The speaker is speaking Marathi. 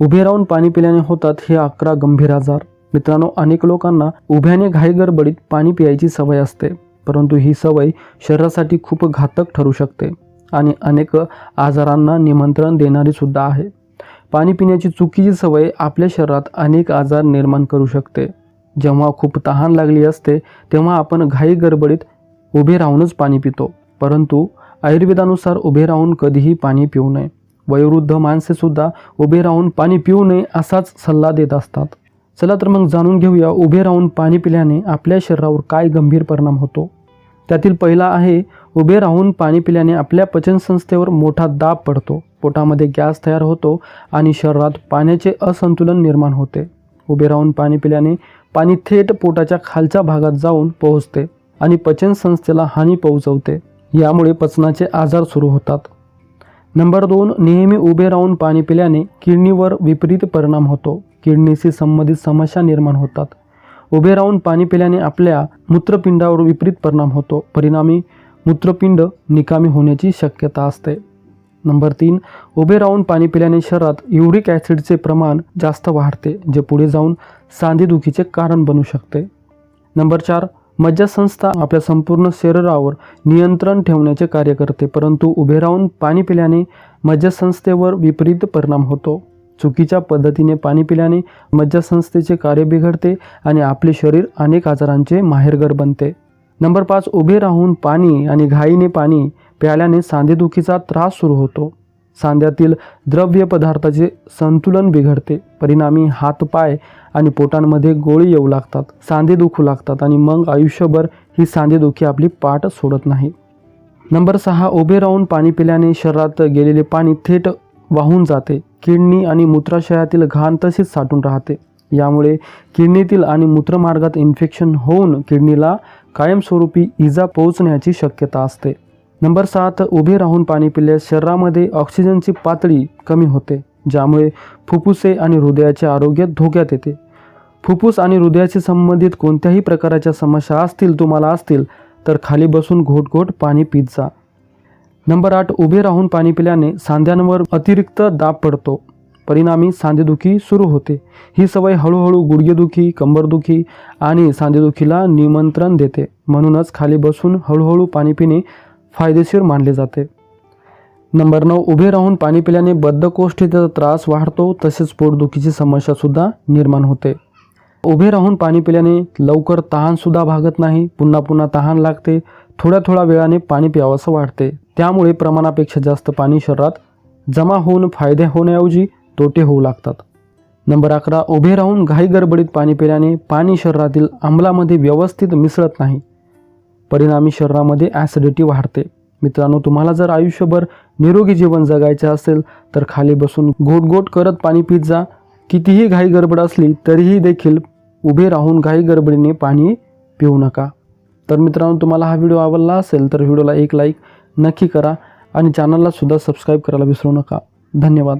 उभे राहून पाणी पिल्याने होतात हे अकरा गंभीर आजार. मित्रांनो अनेक लोकांना उभ्याने घाई गडबडीत पाणी पियायची सवय असते परंतु ही सवय शरीरासाठी खूप घातक ठरू शकते आणि अनेक आजारांना निमंत्रण देणारी सुद्धा आहे. पाणी पिण्याची चुकीची सवय आपल्या शरीरात अनेक आजार निर्माण करू शकते. जेव्हा खूप तहान लागली असते तेव्हा आपण घाई गडबडीत उभे राहूनच पाणी पितो परंतु आयुर्वेदानुसार उभे राहून कधीही पाणी पिऊ नये. वयोवृद्ध माणसेसुद्धा उभे राहून पाणी पिऊ नये असाच सल्ला देत असतात. चला तर मग जाणून घेऊया उभे राहून पाणी पिल्याने आपल्या शरीरावर काय गंभीर परिणाम होतो. त्यातील पहिला आहे उभे राहून पाणी पिल्याने आपल्या पचनसंस्थेवर मोठा दाब पडतो. पोटामध्ये गॅस तयार होतो आणि शरीरात पाण्याचे असंतुलन निर्माण होते. उभे राहून पाणी पिल्याने पाणी थेट पोटाच्या खालच्या भागात जाऊन पोहोचते आणि पचनसंस्थेला हानी पोहोचवते. यामुळे पचनाचे आजार सुरू होतात. नंबर दोन नेहमी उभे राहून पाणी पिल्याने किडनीवर विपरीत परिणाम होतो. किडनीशी संबंधित समस्या निर्माण होतात. उभे राहून पाणी पिल्याने आपल्या मूत्रपिंडावर विपरीत परिणाम होतो. परिणामी मूत्रपिंड निकामी होण्याची शक्यता असते. नंबर तीन उभे राहून पाणी पिल्याने शरीरात युरिक ॲसिडचे प्रमाण जास्त वाढते जे पुढे जाऊन सांधेदुखीचे कारण बनू शकते. नंबर चार मज्जासंस्था आपल्या संपूर्ण शरीरावर नियंत्रण ठेवण्याचे कार्य करते परंतु उभे राहून पाणी पिल्याने मज्जासंस्थेवर विपरीत परिणाम होतो. चुकीच्या पद्धतीने पाणी पिल्याने मज्जासंस्थेचे कार्य बिघडते आणि आपले शरीर अनेक आजारांचे माहेरघर बनते. नंबर पाच उभे राहून पाणी आणि घाईने पाणी प्यायल्याने सांधेदुखीचा त्रास सुरू होतो. सांध्यातील द्रव्य पदार्थाचे संतुलन बिघडते. परिणामी हातपाय आणि पोटांमध्ये गोळी येऊ लागतात सांधे दुखू लागतात आणि मग आयुष्यभर ही सांधेदुखी आपली पाठ सोडत नाही. नंबर सहा उभे राहून पाणी पिल्याने शरीरात गेलेले पाणी थेट वाहून जाते. किडनी आणि मूत्राशयातील घाण तशीच साठून राहते. यामुळे किडनीतील आणि मूत्रमार्गात इन्फेक्शन होऊन किडनीला कायमस्वरूपी इजा पोहोचण्याची शक्यता असते. नंबर सात उभे राहून पाणी पिल्यास शरीरामध्ये ऑक्सिजनची पातळी कमी होते. ज्यामुळे फुफ्फुसे आणि हृदयाचे आरोग्य धोक्यात येते. फुफ्फुस आणि हृदयाशी संबंधित कोणत्याही प्रकारच्या समस्या असतील तुम्हाला असतील तर खाली बसून घोट घोट पाणी पित जा. नंबर आठ उभे राहून पाणी पिल्याने सांध्यांवर अतिरिक्त दाब पडतो. परिणामी सांधेदुखी सुरू होते. ही सवय हळूहळू गुडघेदुखी कंबरदुखी आणि सांधेदुखीला निमंत्रण देते. म्हणूनच खाली बसून हळूहळू पाणी पिणे फायदेशीर मानले जाते. नंबर नऊ उभे राहून पाणी पिल्याने बद्धकोष्ठीचा त्रास वाढतो तसेच पोटदुखीची समस्यासुद्धा निर्माण होते. उभे राहून पाणी पिल्याने लवकर तहानसुद्धा भागत नाही पुन्हा पुन्हा तहान लागते थोड्या थोड्या वेळाने पाणी प्यावंसं वाढते. त्यामुळे प्रमाणापेक्षा जास्त पाणी शरीरात जमा होऊन फायदे होण्याऐवजी तोटे होऊ लागतात. नंबर अकरा उभे राहून घाई गडबडीत पाणी पिल्याने पाणी शरीरातील आम्लामध्ये व्यवस्थित मिसळत नाही. परिणामी शरीरामध्ये ॲसिडिटी वाढते. मित्रांनो तुम्हाला जर आयुष्यभर निरोगी जीवन जगायचे असेल तर खाली बसून घोटघोट गोट करत पाणी पित जा. कितीही घाई गडबड असली तरीही देखील उभे राहून घाई गडबडीने पाणी पिऊ नका. तर मित्रांनो तुम्हाला हा व्हिडिओ आवडला असेल तर व्हिडिओला एक लाईक नक्की करा आणि चॅनलला सुद्धा सबस्क्राईब करायला विसरू नका. धन्यवाद.